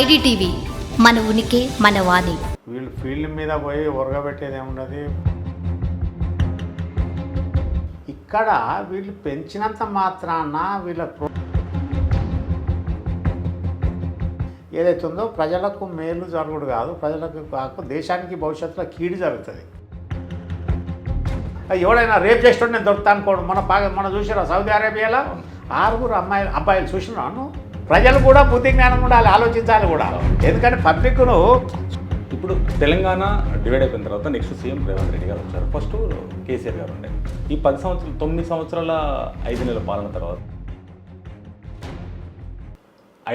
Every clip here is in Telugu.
ఐడిటీవీ మన ఉనికి మన వాణి. వీళ్ళు ఫీల్డ్ మీద పోయి ఉరగబెట్టేది ఏమున్నది ఇక్కడ వీళ్ళు పెంచినంత మాత్రాన వీళ్ళ ఏదైతుందో ప్రజలకు మేలు జరుగుడు కాదు. ప్రజలకు కాక దేశానికి భవిష్యత్తులో కీడు జరుగుతుంది. ఎవడైనా రేప్ చేస్తుంటే నేను దొరుకుతాను అనుకోడు మన బాగా మనం చూసిరా సౌదీ అరేబియాలో ఆరుగురు అమ్మాయిలు అబ్బాయిలు చూసినాను ప్రజలు కూడా బుద్ధి జ్ఞానం ఉండాలి ఆలోచించాలి కూడా. ఎందుకంటే పబ్లిక్ను ఇప్పుడు తెలంగాణ డివైడ్ అయిపోయిన తర్వాత నెక్స్ట్ సీఎం రేవంత్ రెడ్డి గారు వచ్చారు. ఫస్ట్ కేసీఆర్ గారు ఉండే ఈ పది సంవత్సరాలు తొమ్మిది సంవత్సరాల ఐదు నెలల పాలన తర్వాత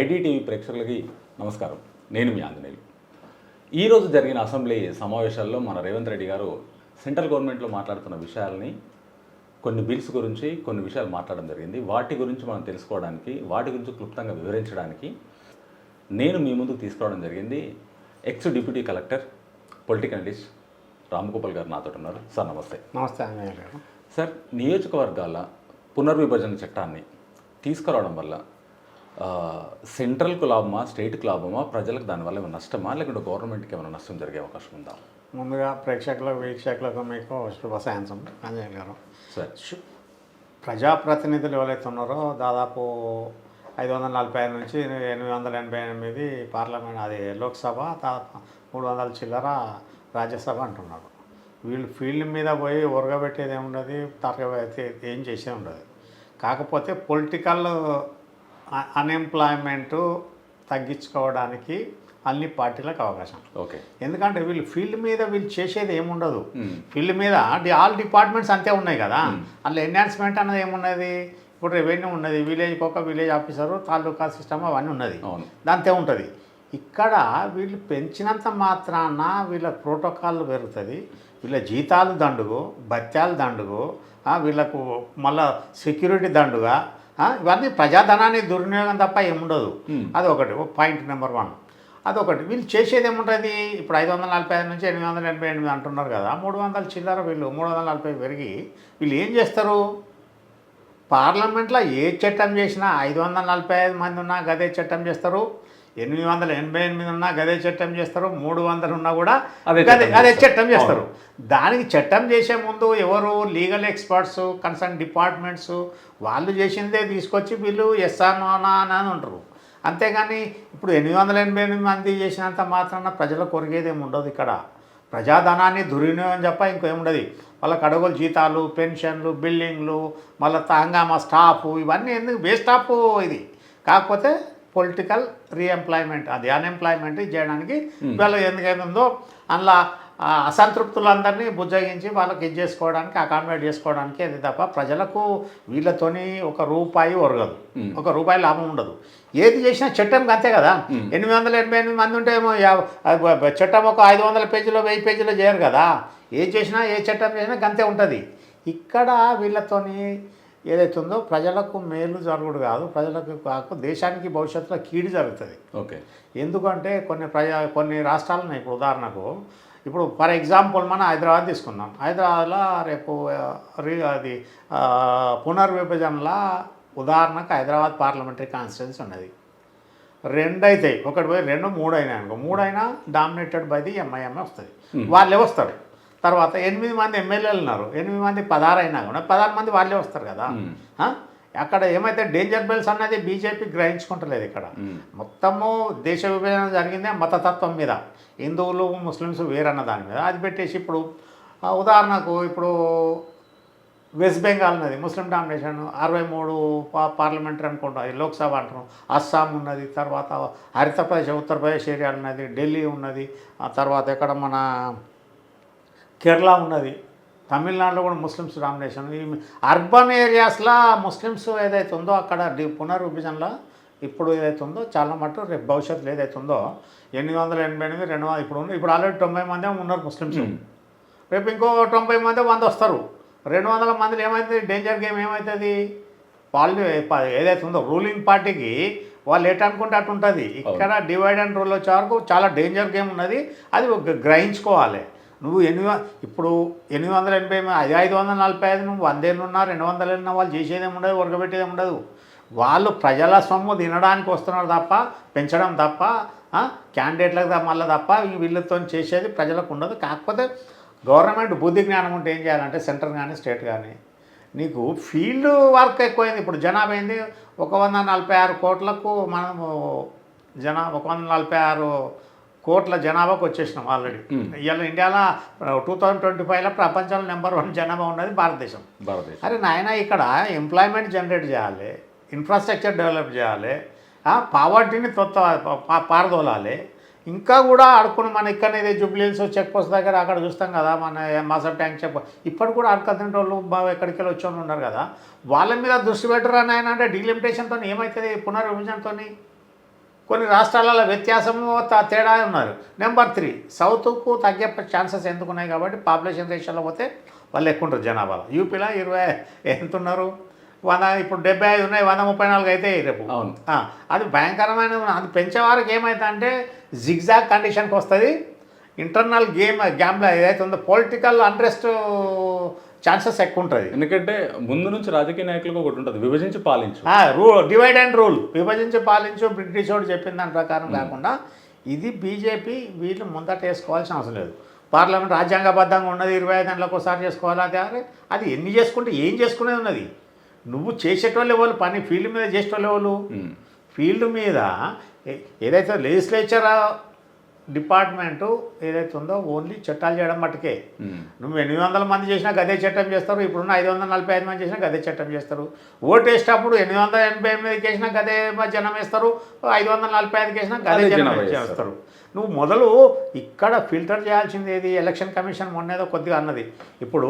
ఐడిటీవీ ప్రేక్షకులకి నమస్కారం. నేను మీ ఆంజనేయులు. ఈరోజు జరిగిన అసెంబ్లీ సమావేశాల్లో మన రేవంత్ రెడ్డి గారు సెంట్రల్ గవర్నమెంట్లో మాట్లాడుతున్న విషయాల్ని కొన్ని బిల్స్ గురించి కొన్ని విషయాలు మాట్లాడడం జరిగింది. వాటి గురించి మనం తెలుసుకోవడానికి వాటి గురించి క్లుప్తంగా వివరించడానికి నేను మీ ముందుకు తీసుకురావడం జరిగింది. Ex deputy collector political analyst Ramgopal garu నాతో ఉన్నారు. సార్ నమస్తే. నమస్తే అంజయ్య గారు. సార్ నియోజకవర్గాల పునర్విభజన చట్టాన్ని తీసుకురావడం వల్ల సెంట్రల్కు లాభమా స్టేట్కి లాభమా ప్రజలకు దానివల్ల ఏమైనా నష్టమా? లేకుంటే గవర్నమెంట్కి ఏమైనా నష్టం జరిగే అవకాశం ఉందా? ముందుగా ప్రేక్షకులకు వీక్షకులకు మీకు శుభ సాయంత్రం. అంజయ్య గారు సార్. ప్రజాప్రతినిధులు ఎవరైతే ఉన్నారో దాదాపు ఐదు వందల నలభై ఐదు నుంచి ఎనిమిది వందల ఎనభై ఎనిమిది పార్లమెంట్ అది లోక్సభ మూడు వందల చిల్లర రాజ్యసభ అంటున్నారు వీళ్ళు ఫీల్డ్ మీద పోయి ఉరగబెట్టేది ఏముండదు తరగబెట్టి ఏం చేసేది ఉండదు కాకపోతే పొలిటికల్ అన్ఎంప్లాయ్మెంటు తగ్గించుకోవడానికి అన్ని పార్టీలకు అవకాశం. ఓకే. ఎందుకంటే వీళ్ళు ఫీల్డ్ మీద వీళ్ళు చేసేది ఏముండదు. ఫీల్డ్ మీద ఆల్ డిపార్ట్మెంట్స్ అంతే ఉన్నాయి కదా. అందులో ఎన్హాన్స్మెంట్ అన్నది ఏమున్నది? ఇప్పుడు రెవెన్యూ ఉన్నది విలేజ్కి ఒక విలేజ్ ఆఫీసరు తాలూకా సిస్టమ్ అవన్నీ ఉన్నది. దాంతే ఉంటుంది. ఇక్కడ వీళ్ళు పెంచినంత మాత్రాన వీళ్ళ ప్రోటోకాల్ పెరుగుతుంది. వీళ్ళ జీతాలు దండుగు భత్యాలు దండుగు వీళ్ళకు మళ్ళా సెక్యూరిటీ దండుగా ఇవన్నీ ప్రజాధనాన్ని దుర్వినియోగం తప్ప ఏముండదు. అది ఒకటి. Point number one. అదొకటి. వీళ్ళు చేసేది ఏముంటుంది ఇప్పుడు ఐదు వందల నలభై ఐదు నుంచి ఎనిమిది వందల ఎనభై ఎనిమిది అంటున్నారు కదా. మూడు వందల చిల్లర వీళ్ళు మూడు వందల నలభై పెరిగి వీళ్ళు ఏం చేస్తారు? పార్లమెంట్లో ఏ చట్టం చేసినా ఐదు వందల నలభై ఐదు మంది ఉన్నా గదే చట్టం చేస్తారు. ఎనిమిది వందల ఎనభై ఎనిమిది ఉన్నా గదే చట్టం చేస్తారు. మూడు వందలు ఉన్నా కూడా అదే గదే చట్టం అదే చేస్తారు. చట్టం చేస్తారు. దానికి చట్టం చేసే ముందు ఎవరు లీగల్ ఎక్స్పర్ట్స్ కన్సర్న్ డిపార్ట్మెంట్స్ వాళ్ళు చేసిందే తీసుకొచ్చి వీళ్ళు ఎస్ నోనా అని ఉంటారు అంతేగాని ఇప్పుడు ఎనిమిది వందల ఎనభై ఎనిమిది మంది చేసినంత మాత్రాన ప్రజలకు కొరిగేది ఏమి ఉండదు ఇక్కడ. ప్రజాధనాన్ని దుర్వినియోగం తప్ప ఇంకేముండదు వాళ్ళకి అడవులు జీతాలు పెన్షన్లు బిల్డింగ్లు మళ్ళీ హంగామా స్టాఫ్ ఇవన్నీ ఎందుకు వేస్ట్ ఆఫ్ ఇది. కాకపోతే పొలిటికల్ రీఎంప్లాయ్మెంట్ అది. అన్ఎంప్లాయ్మెంట్ చేయడానికి వీళ్ళు ఎందుకైతుందో అందులో అసంతృప్తులందరినీ బుజ్జగించి వాళ్ళకి ఇది చేసుకోవడానికి అకామిడేట్ చేసుకోవడానికి అది తప్ప ప్రజలకు వీళ్ళతోని ఒక రూపాయి ఒరగదు. ఒక రూపాయి లాభం ఉండదు. ఏది చేసినా చట్టంకి అంతే కదా. ఎనిమిది వందల ఎనభై ఎనిమిది మంది ఉంటే చట్టం ఒక ఐదు వందల పేజీలో వెయ్యి పేజీలో చేయరు కదా. ఏ చేసినా ఏ చట్టం చేసినా గంతే ఉంటుంది. ఇక్కడ వీళ్ళతోని ఏదైతే ఉందో ప్రజలకు మేలు జరుగుడు కాదు. ప్రజలకు కాక దేశానికి భవిష్యత్తులో కీడు జరుగుతుంది. ఓకే. ఎందుకంటే కొన్ని ప్రజా కొన్ని రాష్ట్రాలు ఉన్నాయి. ఇప్పుడు ఉదాహరణకు ఇప్పుడు ఫర్ ఎగ్జాంపుల్ మనం హైదరాబాద్ తీసుకుందాం. హైదరాబాద్లో రేపు అది పునర్విభజనలో ఉదాహరణకు హైదరాబాద్ పార్లమెంటరీ కాన్స్టిట్యున్సీ ఉన్నది. రెండు అవుతాయి ఒకటి పోయి రెండు మూడు అయినాయి అనుకో. మూడు అయినా డామినేటెడ్ బై ది ఎంఐఎంఏ వస్తుంది. వాళ్ళే వస్తారు. తర్వాత ఎనిమిది మంది ఎమ్మెల్యేలు ఉన్నారు. ఎనిమిది మంది పదహారు అయినా కూడా పదహారు మంది వాళ్ళే వస్తారు కదా. ఆ? అక్కడ ఏమైతే డేంజర్ బెల్స్ అన్నది బీజేపీ గ్రహించుకుంటలేదు ఇక్కడ. మొత్తము దేశ విభజన జరిగిందే మతతత్వం మీద. హిందువులు ముస్లిమ్స్ వేరన్న దాని మీద. అది పెట్టేసి ఇప్పుడు ఉదాహరణకు ఇప్పుడు వెస్ట్ బెంగాల్ ఉన్నది ముస్లిం డామినేషన్ అరవై మూడు పా పార్లమెంటరీ అనుకుంటా అది లోక్సభ అంటున్నాం అస్సాం ఉన్నది తర్వాత హరితప్రదేశ్ ఉత్తరప్రదేశ్ ఏరియా ఉన్నది ఢిల్లీ ఉన్నది ఆ తర్వాత ఎక్కడ మన కేరళ ఉన్నది. తమిళనాడులో కూడా ముస్లిమ్స్ డామినేషన్. ఈ అర్బన్ ఏరియాస్లో ముస్లిమ్స్ ఏదైతే ఉందో అక్కడ పునర్విభజనలో ఇప్పుడు ఏదైతే ఉందో చాలా మటు రేపు భవిష్యత్తులో ఏదైతే ఉందో ఎనిమిది వందల ఎనభై ఎనిమిది రెండు వందల ఇప్పుడు ఉంది ఇప్పుడు ఆల్రెడీ తొంభై మంది ఉన్నారు ముస్లిమ్స్. రేపు ఇంకో తొంభై మంది వంద వస్తారు రెండు వందల మందిలో ఏమవుతుంది డేంజర్ గేమ్ ఏమవుతుంది వాళ్ళు ఏదైతే ఉందో రూలింగ్ పార్టీకి వాళ్ళు ఎటు అనుకుంటే అటు ఉంటుంది. ఇక్కడ డివైడ్ అండ్ రూల్ వచ్చే వరకు చాలా డేంజర్ గేమ్ ఉన్నది. అది గ్రహించుకోవాలి. నువ్వు ఎనిమిది ఇప్పుడు ఎనిమిది వందల ఎనభై ఐదు ఐదు వందల నలభై ఐదు నువ్వు వందేళ్ళున్నా రెండు వందలున్నా వాళ్ళు చేసేది ఉండదు ఉరకబెట్టేది ఉండదు. వాళ్ళు ప్రజల సొమ్ము తినడానికి వస్తున్నారు తప్ప పెంచడం తప్ప క్యాండిడేట్లకు మళ్ళీ తప్ప వీళ్ళతో చేసేది ప్రజలకు ఉండదు. కాకపోతే గవర్నమెంట్ బుద్ధి జ్ఞానం ఉంటే ఏం చేయాలంటే సెంటర్ కానీ స్టేట్ కానీ నీకు ఫీల్డ్ వర్క్ ఎక్కువైంది. ఇప్పుడు జనాభా అయింది ఒక వంద నలభై ఆరు కోట్లకు మనము జనా ఒక వంద నలభై ఆరు కోట్ల జనాభాకు వచ్చేసినాం ఆల్రెడీ ఇవాళ ఇండియాలో టూ థౌజండ్ ట్వంటీ ఫైవ్లో ప్రపంచంలో నెంబర్ వన్ జనాభా ఉన్నది భారతదేశం. భారతదేశం. అరే నాయన ఇక్కడ ఎంప్లాయ్మెంట్ జనరేట్ చేయాలి ఇన్ఫ్రాస్ట్రక్చర్ డెవలప్ చేయాలి పావర్టీని తొత్త పారదోలాలి. ఇంకా కూడా ఆడుకుని మన ఇక్కడ ఇది జూబ్లీహిల్స్ చెక్ పోస్ట్ దగ్గర అక్కడ చూస్తాం కదా మన మాసప్ ట్యాంక్ చెక్ ఇప్పుడు కూడా ఆడుకునే వాళ్ళు ఎక్కడికి వెళ్ళి వచ్చి ఉన్నారు కదా. వాళ్ళ మీద దృష్టి పెట్టరా నాయన? అంటే డీలిమిటేషన్తో ఏమవుతుంది పునర్విభజనతో కొన్ని రాష్ట్రాలలో వ్యత్యాసము తేడా ఉన్నారు. నెంబర్ త్రీ సౌత్కు తగ్గే ఛాన్సెస్ ఎందుకు ఉన్నాయి కాబట్టి పాపులేషన్ రేషియోలో పోతే వాళ్ళు ఎక్కువ ఉంటారు జనాభాలో. యూపీలో ఇరవై ఎంత ఉన్నారు వంద ఇప్పుడు డెబ్బై ఐదు ఉన్నాయి వంద ముప్పై నాలుగు అయితే రేపు. అది భయంకరమైన అది పెంచేవారికి ఏమైతే అంటే జిగ్జాగ్ కండిషన్కి వస్తుంది. ఇంటర్నల్ గేమ్ గ్యామ్లో ఏదైతే ఉందో పొలిటికల్ అంట్రెస్ట్ ఛాన్సెస్ ఎక్కువ ఉంటుంది ఎందుకంటే ముందు నుంచి రాజకీయ నాయకులకు ఒకటి ఉంటుంది విభజించి పాలించు. రూ డివైడ్ అండ్ రూల్ విభజించి పాలించు బ్రిటిష్ వాడు చెప్పిన దాని ప్రకారం కాకుండా ఇది బీజేపీ వీళ్ళు ముందట వేసుకోవాల్సిన అవసరం లేదు. పార్లమెంట్ రాజ్యాంగబద్ధంగా ఉన్నది ఇరవై ఐదు గంటలకు ఒకసారి చేసుకోవాలి అది అరే అది ఎన్ని చేసుకుంటే ఏం చేసుకునేది ఉన్నది? నువ్వు చేసేటోళ్ళు ఎవరు? పని ఫీల్డ్ మీద చేసేటోళ్ళు ఎవరు? ఉమ్. ఫీల్డ్ మీద ఏదైతే లెజిస్లేచర్ డిపార్ట్మెంటు ఏదైతే ఉందో ఓన్లీ చట్టాలు చేయడం మట్టుకే. నువ్వు ఎనిమిది వందల మంది చేసినా గదే చట్టం చేస్తారు ఇప్పుడున్న ఐదు వందల నలభై ఐదు మంది చేసినా గదే చట్టం చేస్తారు. ఓటు వేసేటప్పుడు ఎనిమిది వందల ఎనభై ఎనిమిది వేసినా గదే జనం వేస్తారు ఐదు వందల నలభై ఐదు వేసినా గదే జనం. చేస్తారు. నువ్వు మొదలు ఇక్కడ ఫిల్టర్ చేయాల్సింది ఏది? ఎలక్షన్ కమిషన్ మొన్నేదో కొద్దిగా అన్నది. ఇప్పుడు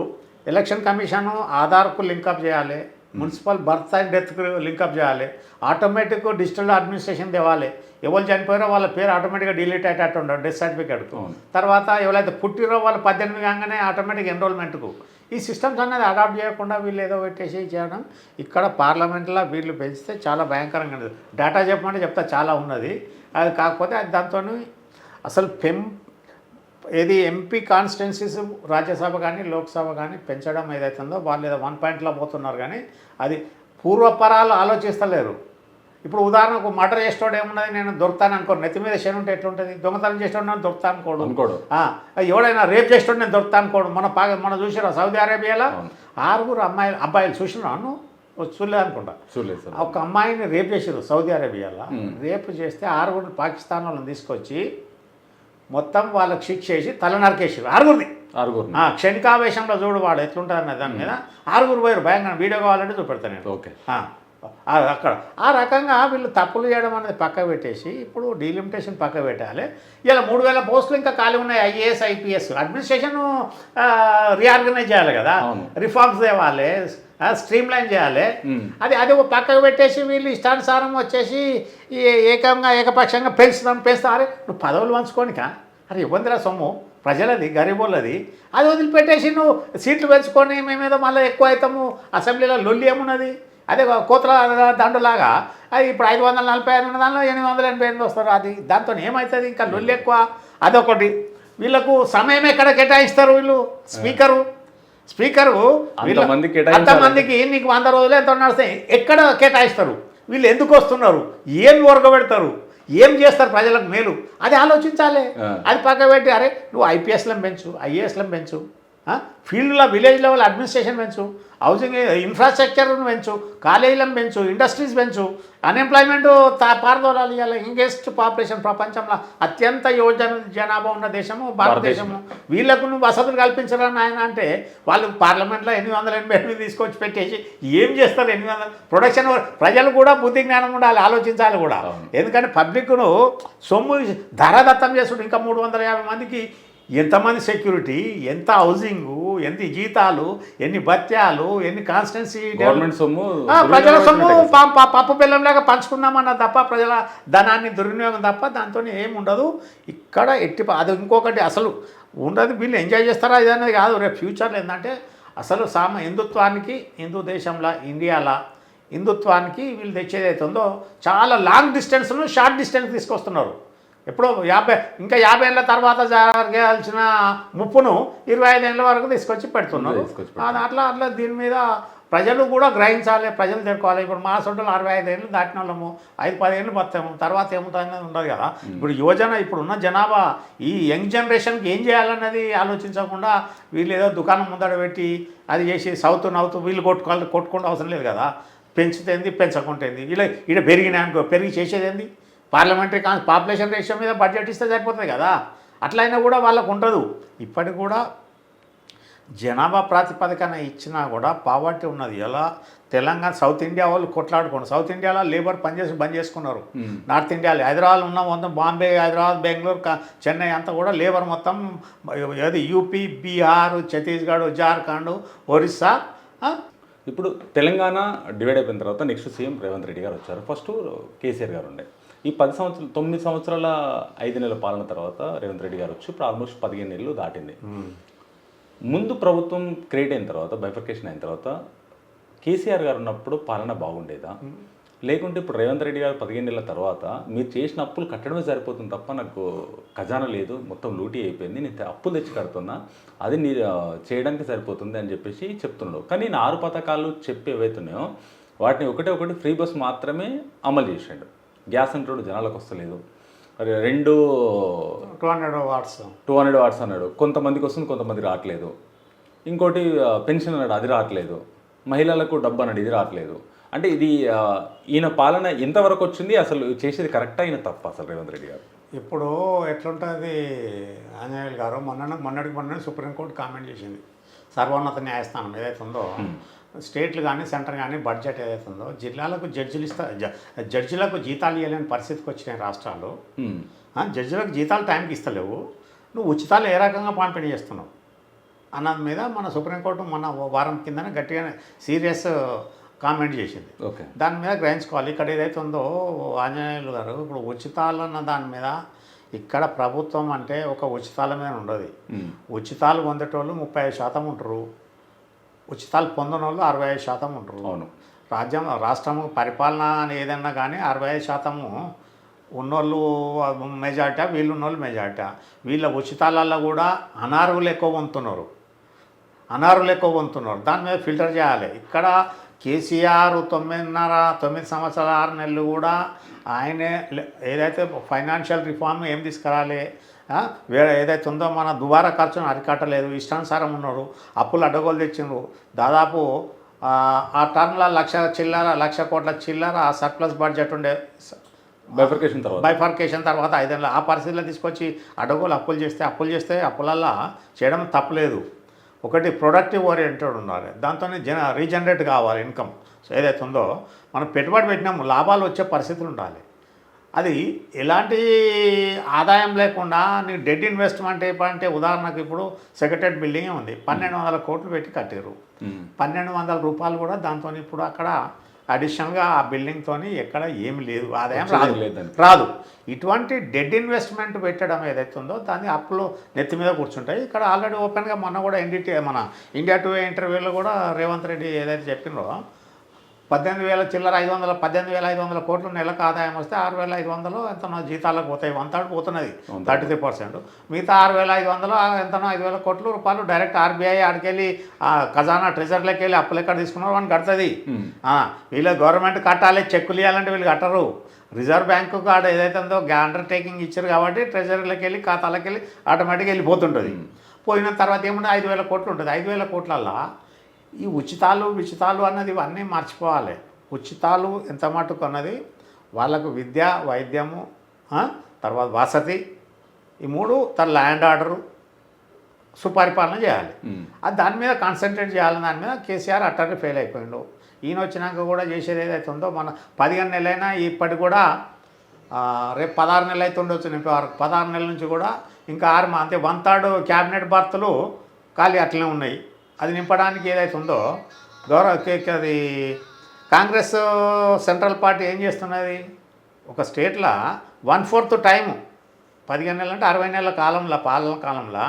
ఎలక్షన్ కమిషన్ ఆధార్కు లింకప్ చేయాలి మున్సిపల్ బర్త్ అండ్ డెత్కు లింకప్ చేయాలి ఆటోమేటిక్ డిజిటల్ అడ్మినిస్ట్రేషన్ తేవాలి. ఎవరు చనిపోయారో వాళ్ళ పేరు ఆటోమేటిక్గా డిలీట్ అయ్యేటట్టు ఉండదు డెత్ సర్టిఫికేట్కు. తర్వాత ఎవరైతే పుట్టిరో వాళ్ళు పద్దెనిమిది కాగానే ఆటోమేటిక్ ఎన్రోల్మెంట్కు ఈ సిస్టమ్స్ అనేది అడాప్ట్ చేయకుండా వీళ్ళు ఏదో పెట్టేసి చేయడం ఇక్కడ పార్లమెంట్లో వీళ్ళు పెంచితే చాలా భయంకరంగా ఉన్నది. డేటా చెప్పమంటే చెప్తా చాలా ఉన్నది. అది కాకపోతే అది దాంతో అసలు పెం ఏది ఎంపీ కాన్స్టిట్యున్సీస్ రాజ్యసభ కానీ లోక్సభ కానీ పెంచడం ఏదైతుందో వాళ్ళు ఏదో వన్ పాయింట్లో పోతున్నారు కానీ అది పూర్వపరాలు ఆలోచిస్తలేరు. ఇప్పుడు ఉదాహరణకు మర్డర్ చేసేటోడు ఏమున్నది? నేను దొరుకుతాను అనుకోను. నెత్తి మీద శని ఉంటే ఎట్లుంటుంది? దొంగతనం చేసేటోడు నేను దొరుకుతా అనుకోడు. అనుకోడు. ఎవడైనా రేప్ చేసేటోడు నేను దొరుకుతా అనుకోడు. మన పాక మన చూసిరా సౌదీ అరేబియాలో. ఆరుగురు అమ్మాయిలు అబ్బాయిలు చూసినా నువ్వు చూడలేదు అనుకుంటా. చూడలేదు ఒక అమ్మాయిని రేప్ చేసారు సౌదీ అరేబియాలో. రేప్ చేస్తే ఆరుగురు పాకిస్తాన్ వాళ్ళని తీసుకొచ్చి మొత్తం వాళ్ళకి శిక్ష చేసి తల నరికేసారు ఆరుగురిని. ఆరుగురు ఆ, క్షణికావేశంలో చూడు వాడు ఎట్లుంటుంది అన్న దాని మీద ఆరుగురు పోయారు భయంకర వీడియో కావాలంటే చూపెడతాను నేను. ఓకే. అక్కడ. ఆ రకంగా వీళ్ళు తప్పులు చేయడం అనేది పక్క పెట్టేసి ఇప్పుడు డీలిమిటేషన్ పక్క పెట్టాలి. ఇలా మూడు వేల పోస్టులు ఇంకా ఖాళీ ఉన్నాయి ఐఏఎస్ ఐపీఎస్. అడ్మినిస్ట్రేషన్ రీఆర్గనైజ్ చేయాలి కదా. రిఫార్మ్స్ తేవాలి స్ట్రీమ్ లైన్ చేయాలి. అది అది పక్కకు పెట్టేసి వీళ్ళు ఇష్టానుసారం వచ్చేసి ఏకంగా ఏకపక్షంగా పెంచుదాం పెంచుతాం అరే నువ్వు పదవులు పంచుకోనికా? అరే ఇబ్బందిరా సొమ్ము. ప్రజలది గరీబోళ్ళది. అది వదిలిపెట్టేసి నువ్వు సీట్లు పెంచుకొని మేమేదో మళ్ళీ ఎక్కువ అవుతాము. అసెంబ్లీలో లొల్లి ఏమున్నది? అదే కోతల దండులాగా అది ఇప్పుడు ఐదు వందల నలభై ఐదు దానిలో ఎనిమిది వందల ఎనభై ఎనిమిది వస్తారు. అది దాంతో ఏమవుతుంది ఇంకా లొల్లి ఎక్కువ. అదొకటి. వీళ్ళకు సమయం ఎక్కడ కేటాయిస్తారు వీళ్ళు? స్పీకరు. స్పీకరు. అంతమందికి నీకు వంద రోజులు ఎంత నడుస్తాయి ఎక్కడ కేటాయిస్తారు? వీళ్ళు ఎందుకు వస్తున్నారు? ఏం పెడతారు? ఏం చేస్తారు ప్రజలకు మేలు? అది ఆలోచించాలి. అది పక్క పెట్టి అరే నువ్వు ఐపీఎస్లను పెంచు ఐఏఎస్లను పెంచు. ఫీల్డ్లో విలేజ్ లెవెల్ అడ్మినిస్ట్రేషన్ పెంచు హౌసింగ్ ఇన్ఫ్రాస్ట్రక్చర్ను పెంచు కాలేజీలను పెంచు ఇండస్ట్రీస్ పెంచు అన్ఎంప్లాయ్మెంట్ పారదోలాలి ఇవాళ యంగెస్ట్ పాపులేషన్ ప్రపంచంలో అత్యంత యువజన జనాభా ఉన్న దేశము భారతదేశము. వీళ్ళకు నువ్వు వసతులు కల్పించరా నాయన అంటే వాళ్ళు పార్లమెంట్లో ఎనిమిది వందల ఎనభై ఎనిమిది తీసుకొచ్చి పెట్టేసి ఏం చేస్తారు ఎనిమిది వందల ప్రొడక్షన్ ప్రజలు కూడా బుద్ధి జ్ఞానం ఉండాలి ఆలోచించాలి కూడా. ఎందుకంటే పబ్లిక్ను సొమ్ము ధరదత్తం చేసుడు ఇంకా మూడు వందల యాభై మందికి ఎంతమంది సెక్యూరిటీ ఎంత హౌసింగు ఎన్ని జీతాలు ఎన్ని భత్యాలు ఎన్ని కాన్స్టెన్సీ గవర్నమెంట్ సొమ్ము ప్రజల సొమ్ము పప్పు బెల్లంలాగా పంచుకున్నామన్న తప్ప ప్రజల ధనాన్ని దుర్వినియోగం తప్ప దాంతో ఏమి ఉండదు. ఇక్కడ ఎట్టి అది ఇంకొకటి అసలు ఉండదు. వీళ్ళు ఎంజాయ్ చేస్తారా ఇది అనేది కాదు. రేపు ఫ్యూచర్లో ఏంటంటే అసలు సామ హిందుత్వానికి హిందూ దేశంలో ఇండియాలో హిందుత్వానికి వీళ్ళు తెచ్చేది అయితే ఉందో చాలా లాంగ్ డిస్టెన్స్ను షార్ట్ డిస్టెన్స్ తీసుకొస్తున్నారు. ఎప్పుడో యాభై ఇంకా యాభై ఏళ్ళ తర్వాత జరగాల్సిన ముప్పును ఇరవై ఐదు ఏళ్ళ వరకు తీసుకొచ్చి పెడుతున్నారు. అట్లా అట్లా దీని మీద ప్రజలు కూడా గ్రహించాలి ప్రజలు తెలుసుకోవాలి ఇప్పుడు మా సొంటలు అరవై ఐదు ఏళ్ళు దాటిన వాళ్ళము ఐదు పదిహేళ్ళు బతాము తర్వాత ఏముంటుంది ఉండదు కదా. ఇప్పుడు యువజన ఇప్పుడున్న జనాభా ఈ యంగ్ జనరేషన్కి ఏం చేయాలన్నది ఆలోచించకుండా వీళ్ళు ఏదో దుకాణం ముందర పెట్టి అది చేసి సౌత్ నవ్వుతూ వీళ్ళు కొట్టుకోవాలి కొట్టుకుంటూ అవసరం లేదు కదా. పెంచుతేంది పెంచకుంటేంది. వీళ్ళ ఇక్కడ పెరిగినాయి అనుకో పెరిగి చేసేది ఏంది పార్లమెంటరీ కాన్ పాపులేషన్ రేషియో మీద బడ్జెట్ ఇస్తే సరిపోతుంది కదా. అట్లయినా కూడా వాళ్ళకు ఉండదు. ఇప్పటికి కూడా జనాభా ప్రాతిపదికన ఇచ్చినా కూడా పావర్టీ ఉన్నది. ఎలా? తెలంగాణ సౌత్ ఇండియా వాళ్ళు కొట్లాడుకోండి. సౌత్ ఇండియాలో లేబర్ పనిచేసి బంద్ చేసుకున్నారు. నార్త్ ఇండియాలో హైదరాబాద్ ఉన్న మొత్తం బాంబే హైదరాబాద్ బెంగళూరు చెన్నై అంతా కూడా లేబర్ మొత్తం ఏది? యూపీ బీహార్ ఛత్తీస్గఢ్ జార్ఖండ్ ఒరిస్సా? ఇప్పుడు తెలంగాణ డివైడ్ అయిపోయిన తర్వాత నెక్స్ట్ సీఎం రేవంత్ రెడ్డి గారు వచ్చారు. ఫస్ట్ కేసీఆర్ గారు ఉండే. ఈ పది సంవత్సరాలు తొమ్మిది సంవత్సరాల ఐదు నెలల పాలన తర్వాత రేవంత్ రెడ్డి గారు వచ్చి ఇప్పుడు ఆల్మోస్ట్ పదిహేను నెలలు దాటింది. ముందు ప్రభుత్వం క్రియేట్ అయిన తర్వాత బైఫర్కేషన్ అయిన తర్వాత కేసీఆర్ గారు ఉన్నప్పుడు పాలన బాగుండేదా? లేకుంటే ఇప్పుడు రేవంత్ రెడ్డి గారు పదిహేను నెలల తర్వాత మీరు చేసిన అప్పులు కట్టడమే సరిపోతుంది తప్ప నాకు ఖజానా లేదు మొత్తం లూటీ అయిపోయింది నేను అప్పులు తెచ్చి కడుతున్నా అది నీ చేయడానికి సరిపోతుంది అని చెప్పేసి చెప్తున్నాడు. కానీ నేను ఆరు పథకాలు చెప్పి ఏవైతున్నాయో వాటిని ఒకటే ఒకటి ఫ్రీ బస్ మాత్రమే అమలు చేసాడు. గ్యాస్ అంటాడు జనాలకు వస్తలేదు మరి రెండు two hundred watts. Two hundred watts అన్నాడు. కొంతమందికి వస్తుంది కొంతమంది రావట్లేదు ఇంకోటి పెన్షన్ అన్నాడు అది రావట్లేదు మహిళలకు డబ్బు అన్నాడు ఇది రావట్లేదు అంటే ఇది ఈయన పాలన ఎంతవరకు వచ్చింది? అసలు చేసేది కరెక్టా ఈయన తప్ప అసలు రేవంత్ రెడ్డి గారు? ఇప్పుడు ఎట్లుంటుంది ఆంజనేయులు గారు మొన్న మొన్నటికి మొన్న సుప్రీంకోర్టు కామెంట్ చేసింది. సర్వోన్నత న్యాయస్థానం ఏదైతే ఉందో స్టేట్లు కానీ సెంటర్ కానీ బడ్జెట్ ఏదైతే ఉందో జిల్లాలకు జడ్జిలు ఇస్తా జడ్జిలకు జీతాలు ఇవ్వలేని పరిస్థితికి వచ్చినాయి రాష్ట్రాలు జడ్జిలకు జీతాలు టైంకి ఇస్తలేవు. నువ్వు ఉచితాలు ఏ రకంగా పంపిణీ చేస్తున్నావు? అన్నది మీద మన సుప్రీంకోర్టు మన వారం కిందనే గట్టిగా సీరియస్ కామెంట్ చేసింది. ఓకే. దాని మీద గ్రహించుకోవాలి. ఇక్కడ ఏదైతే ఉందో ఆంజనేయులు గారు ఇప్పుడు ఉచితాలు అన్న దాని మీద ఇక్కడ ప్రభుత్వం అంటే ఒక ఉచితాల మీద ఉండదు. ఉచితాలు పొందేటోళ్ళు ముప్పై ఐదు శాతం ఉంటారు. ఉచితాలు పొందిన వాళ్ళు అరవై ఐదు శాతం ఉంటారు అవును. రాజ్యం రాష్ట్రము పరిపాలన అని ఏదన్నా కానీ అరవై ఐదు శాతము ఉన్నోళ్ళు మెజార్టీ వీళ్ళు ఉన్నోళ్ళు మెజార్టీ. వీళ్ళ ఉచితాలలో కూడా అనర్హులు ఎక్కువ పొందుతున్నారు. అనర్హులు ఎక్కువ పొందుతున్నారు. దాని మీద ఫిల్టర్ చేయాలి. ఇక్కడ కేసీఆర్ తొమ్మిదిన్నర తొమ్మిది సంవత్సరాల ఆరు నెలలు కూడా ఆయనే ఏదైతే ఫైనాన్షియల్ రిఫార్మ్ ఏం తీసుకురాలి వేరే ఏదైతే ఉందో మన దుబారా ఖర్చును అరికట్టలేదు ఇష్టానుసారం ఉన్నారు అప్పులు అడ్డగోలు తెచ్చిండ్రు. దాదాపు ఆ, టర్న్లో లక్ష చిల్లర లక్ష కోట్ల చిల్లర ఆ సర్ప్లస్ బడ్జెట్ ఉండే బైఫర్కేషన్ తర్వాత. బైఫర్కేషన్ తర్వాత ఐదేళ్ళ ఆ పరిస్థితిలో తీసుకొచ్చి అడగోలు అప్పులు చేస్తే అప్పులు చేస్తే అప్పులల్లా చేయడం తప్పలేదు. ఒకటి ప్రొడక్టివ్ ఓరియంటెడ్ ఉండాలి. దాంతో జన రీజనరేట్ కావాలి ఇన్కమ్ సో ఏదైతే ఉందో మనం పెట్టుబడి పెట్టినాము లాభాలు వచ్చే పరిస్థితులు ఉండాలి. అది ఎలాంటి ఆదాయం లేకుండా నీకు డెడ్ ఇన్వెస్ట్మెంట్ అంటే ఉదాహరణకు ఇప్పుడు సెక్రటరీ బిల్డింగే ఉంది. పన్నెండు వందల కోట్లు పెట్టి కట్టారు. పన్నెండు వందల రూపాయలు కూడా దాంతో ఇప్పుడు అక్కడ అడిషనల్గా ఆ బిల్డింగ్తో ఎక్కడ ఏమి లేదు. ఆదాయం రాదు. రాదు. ఇటువంటి డెడ్ ఇన్వెస్ట్మెంట్ పెట్టడం ఏదైతే ఉందో దాన్ని అప్పులో నెత్తి మీద కూర్చుంటాయి. ఇక్కడ ఆల్రెడీ ఓపెన్గా మొన్న కూడా ఎన్డీటీ మన ఇండియా టుడే ఇంటర్వ్యూలో కూడా రేవంత్ రెడ్డి ఏదైతే చెప్పినో పద్దెనిమిది వేల చిల్లర ఐదు వందల పద్దెనిమిది వేల ఐదు వందల కోట్లు నెలకు ఆదాయం వస్తే ఆరు వేల ఐదు వందలు ఎంతనో జీతాలకు పోతాయి. వన్ థర్డ్ పోతున్నది. Thirty three percent. మిగతా ఆరు వేల ఐదు వందలు ఎంతనో ఐదు వేల కోట్ల రూపాయలు డైరెక్ట్ ఆర్బీఐ ఆడికెళ్ళి ఆ ఖజానా ట్రెజర్లోకి వెళ్ళి అప్పులు ఎక్కడ తీసుకున్నారో వాడిని కడుతుంది. వీళ్ళు గవర్నమెంట్ కట్టాలి చెక్కులు ఇవ్వాలంటే వీళ్ళు కట్టరు. రిజర్వ్ బ్యాంకు కాడ ఏదైతే ఉందో అండర్టేకింగ్ ఇచ్చారు కాబట్టి ట్రెజరీలోకి వెళ్ళి ఖాతాలోకి వెళ్ళి ఆటోమేటిక్గా వెళ్ళిపోతుంటుంది. పోయిన తర్వాత ఏముంది? ఐదు వేల కోట్లు ఉంటుంది. ఐదు వేల కోట్లల్లా ఈ ఉచితాలు విచితాలు అన్నది ఇవన్నీ మర్చిపోవాలి. ఉచితాలు ఎంత మటుకు అన్నది వాళ్ళకు విద్య వైద్యము తర్వాత వసతి ఈ మూడు తన ల్యాండ్ ఆర్డరు సుపరిపాలన చేయాలి. అది దాని మీద కాన్సన్ట్రేట్ చేయాలని దాని మీద కేసీఆర్ అట్టర్ని ఫెయిల్ అయిపోయిండు. ఈయన వచ్చినాక కూడా చేసేది ఏదైతే ఉందో మన పదిహేను నెలలైనా ఇప్పటి కూడా రేపు పదహారు నెలలు అయితే ఉండొచ్చు వరకు పదహారు నెలల నుంచి కూడా ఇంకా ఆరు మా- అంతే వన్ థర్డ్ క్యాబినెట్ బర్తులు ఖాళీ అట్లనే ఉన్నాయి. అది నింపడానికి ఏదైతే ఉందో గౌరవ అది కాంగ్రెస్ సెంట్రల్ పార్టీ ఏం చేస్తున్నది? ఒక స్టేట్లో వన్ ఫోర్త్ టైము పదిహేను నెలలు అంటే అరవై నెలల కాలంలో పాలన కాలంలో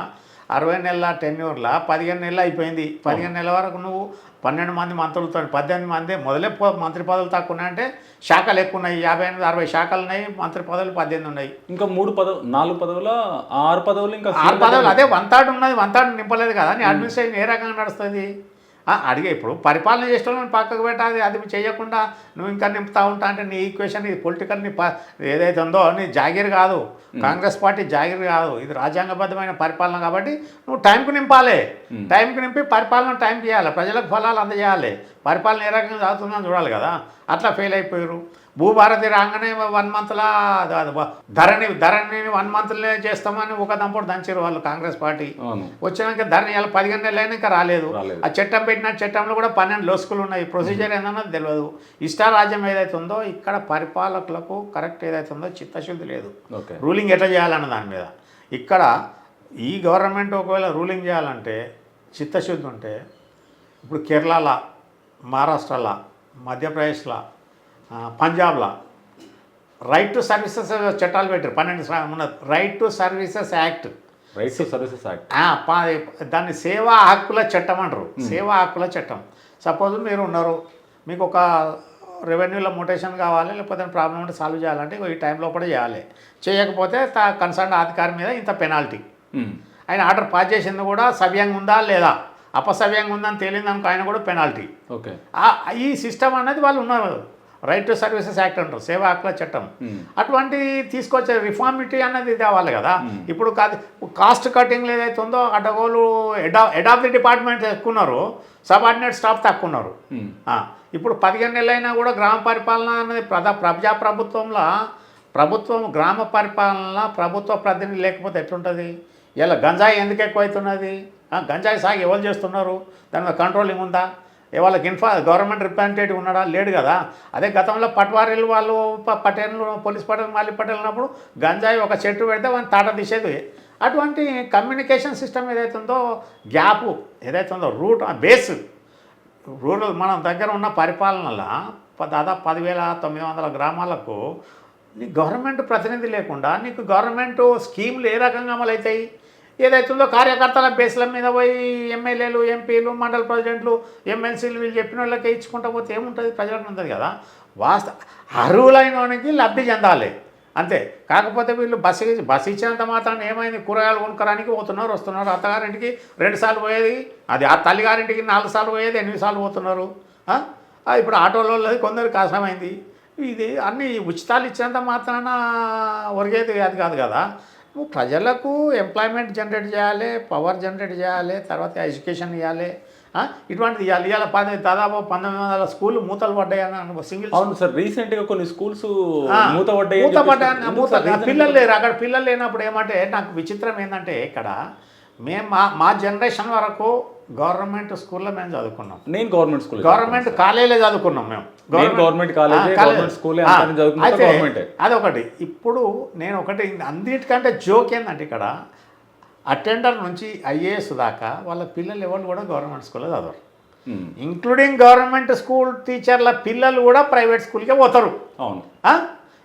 అరవై నెలల టెన్యూర్లో పదిహేను నెలలు అయిపోయింది. పదిహేను నెలల వరకు నువ్వు పన్నెండు మంది మంత్రులతో పద్దెనిమిది మంది మొదలే మంత్రి పదవులు తక్కువ ఉన్నాయంటే శాఖలు ఎక్కువ ఉన్నాయి యాభై ఎనిమిది అరవై శాఖలు ఉన్నాయి మంత్రి పదవులు పద్దెనిమిది ఉన్నాయి. ఇంకా మూడు పదవు నాలుగు పదవుల? ఆరు పదవులు ఇంకా ఆరు పదవులు. అదే వన్ థర్డ్ ఉన్నది. వన్ థర్డ్ నింపలేదు కదా? నీ అడ్మినిస్ట్రేషన్ ఏ రకంగా నడుస్తుంది? అడిగే ఇప్పుడు పరిపాలన చేసేటోళ్ళని పక్కకు పెట్టాలి అది చేయకుండా నువ్వు ఇంకా నింపుతా ఉంటా అంటే నీ ఈక్వేషన్ ఇది పొలిటికల్ నీ ప- ఏదైతే ఉందో నీ జాగీర్ కాదు. కాంగ్రెస్ పార్టీ జాగీర్ కాదు. ఇది రాజ్యాంగబద్ధమైన పరిపాలన కాబట్టి నువ్వు టైంకు నింపాలి. టైంకి నింపి పరిపాలన టైంకి చేయాలి ప్రజలకు ఫలాలు అందజేయాలి. పరిపాలన ఏ రకంగా సాగుతుందని చూడాలి కదా. అట్లా ఫెయిల్ అయిపోయారు భూభారతి రాగానే వన్ మంత్లా ధరణి ధరణి వన్ మంత్లనే చేస్తామని ఒక దంపడు దంచారు వాళ్ళు కాంగ్రెస్ పార్టీ. వచ్చినాక ధరణి ఇలా అయినా ఇంకా రాలేదు. ఆ చట్టం పెట్టిన చట్టంలో కూడా పన్నెండు లోసుకులు ఉన్నాయి. ప్రొసీజర్ ఏందన్నది తెలియదు ఇష్టారాజ్యం ఏదైతే ఉందో ఇక్కడ పరిపాలకులకు కరెక్ట్ ఏదైతే ఉందో చిత్తశుద్ధి లేదు. ఓకే. రూలింగ్ ఎట్లా చేయాలన్న దాని మీద. ఇక్కడ ఈ గవర్నమెంట్ ఒకవేళ రూలింగ్ చేయాలంటే చిత్తశుద్ధి ఉంటే ఇప్పుడు కేరళలో మహారాష్ట్రలో మధ్యప్రదేశ్లో పంజాబ్లో. రైట్ టు సర్వీసెస్ చట్టాలు పెట్టారు. పన్నెండు right to services act right to services act దాన్ని సేవా హక్కుల చట్టం అంటారు. సేవా హక్కుల చట్టం. సపోజ్ మీరు ఉన్నారు మీకు ఒక రెవెన్యూలో మొటేషన్ కావాలి లేకపోతే ప్రాబ్లం ఉంటే సాల్వ్ చేయాలంటే ఈ టైం లోపల చేయాలి. చేయకపోతే కన్సర్న్ అధికారి మీద ఇంత పెనాల్టీ. ఆయన ఆర్డర్ పాస్ చేసింది కూడా సవ్యంగా ఉందా లేదా? అపసవ్యంగా ఉందా అని తేలిందనుకో ఆయన కూడా పెనాల్టీ. ఓకే. ఈ సిస్టమ్ అనేది వాళ్ళు ఉన్నారు. రైట్ టు సర్వీసెస్ యాక్ట్ అంటారు సేవా హక్కుల చట్టం. అటువంటి తీసుకొచ్చే రిఫార్మిటీ అన్నది తేవాలి కదా. ఇప్పుడు కాదు కాస్ట్ కటింగ్ ఏదైతే ఉందో అడ్డగోలు head of head of the department ఎక్కువ ఉన్నారు సబార్డినేట్ స్టాఫ్ తక్కువ ఉన్నారు ఆ, ఇప్పుడు పదిహేను నెలలైనా కూడా గ్రామ పరిపాలన అనేది ప్రజా ప్రజా ప్రభుత్వంలో ప్రభుత్వం గ్రామ పరిపాలన ప్రభుత్వ ప్రతినిధి లేకపోతే ఎట్లుంటుంది? ఇలా గంజాయి ఎందుకు ఎక్కువైతున్నది? ఆ, గంజాయి సాగు ఎవరు చేస్తున్నారు? దాని మీద కంట్రోలింగ్ ఉందా? వాళ్ళకి ఇన్ఫా గవర్నమెంట్ రిప్రజెంటేటివ్ ఉన్నాడా? లేడు కదా. అదే గతంలో పట్వారీలు వాళ్ళు ప- పోలీస్ పటేల్ మాలి పటేల్ ఉన్నప్పుడు గంజాయి ఒక చెట్టు పెడితే వాళ్ళని తాట తీసేది. అటువంటి కమ్యూనికేషన్ సిస్టమ్ ఏదైతే ఉందో గ్యాప్ ఏదైతే ఉందో రూట్ బేస్ రూరల్ మన దగ్గర ఉన్న పరిపాలనలో దాదాపు పదివేల తొమ్మిది వందల గ్రామాలకు నీ గవర్నమెంట్ ప్రతినిధి లేకుండా నీకు గవర్నమెంట్ స్కీములు ఏ రకంగా అమలవుతాయి ఏదైతుందో కార్యకర్తల బేస్ల మీద పోయి ఎమ్మెల్యేలు ఎంపీలు మండల ప్రెసిడెంట్లు ఎమ్మెల్సీలు వీళ్ళు చెప్పిన వాళ్ళకి ఇచ్చుకుంటా పోతే ఏముంటుంది? ప్రజలకు ఉంటుంది కదా. వాస్త అర్హులైన వానికి లబ్ధి చెందాలి. అంతే. కాకపోతే వీళ్ళు బస్సు బస్సు ఇచ్చినంత మాత్రం ఏమైంది? కూరగాయలు కొనుక్కోడానికి పోతున్నారు వస్తున్నారు. అత్తగారింటికి రెండు సార్లు పోయేది అది ఆ తల్లిగారింటికి నాలుగు సార్లు పోయేది ఎనిమిది సార్లు పోతున్నారు. ఇప్పుడు ఆటోలో కొందరికి కష్టమైంది. ఇది అన్ని ఉచితాలు ఇచ్చినంత మాత్రాన ఒరిగేది అది కాదు కదా. నువ్వు ప్రజలకు ఎంప్లాయ్మెంట్ జనరేట్ చేయాలి పవర్ జనరేట్ చేయాలి తర్వాత ఎడ్యుకేషన్ ఇవ్వాలి? ఇటువంటిది ఇవ్వాలి ఇవాళ పది దాదాపు పంతొమ్మిది వందల స్కూళ్ళు మూతలు పడ్డాయని సింగిల్ అవును సార్ రీసెంట్గా కొన్ని స్కూల్స్ ఆ, మూతపడ్డాయి మూత పడ్డాయని- మూత పిల్లలు లేరు. అక్కడ పిల్లలు లేనప్పుడు ఏమంటే నాకు విచిత్రం ఏంటంటే ఇక్కడ మేము మా మా జనరేషన్ వరకు గవర్నమెంట్ స్కూల్లో మేము చదువుకున్నాం. నేను గవర్నమెంట్ స్కూల్ గవర్నమెంట్ కాలేజీలో చదువుకున్నాం మేము. గవర్నమెంట్ కాలేజే, గవర్నమెంట్ స్కూలే. అదొకటి. ఇప్పుడు నేను ఒకటి అన్నిటికంటే జోక్ ఏంటంటే ఇక్కడ అటెండర్ నుంచి ఐఏఎస్ దాకా వాళ్ళ పిల్లలు ఎవరు కూడా గవర్నమెంట్ స్కూల్లో చదవరు. ఇంక్లూడింగ్ గవర్నమెంట్ స్కూల్ టీచర్ల పిల్లలు కూడా ప్రైవేట్ స్కూల్కే పోతారు. అవును?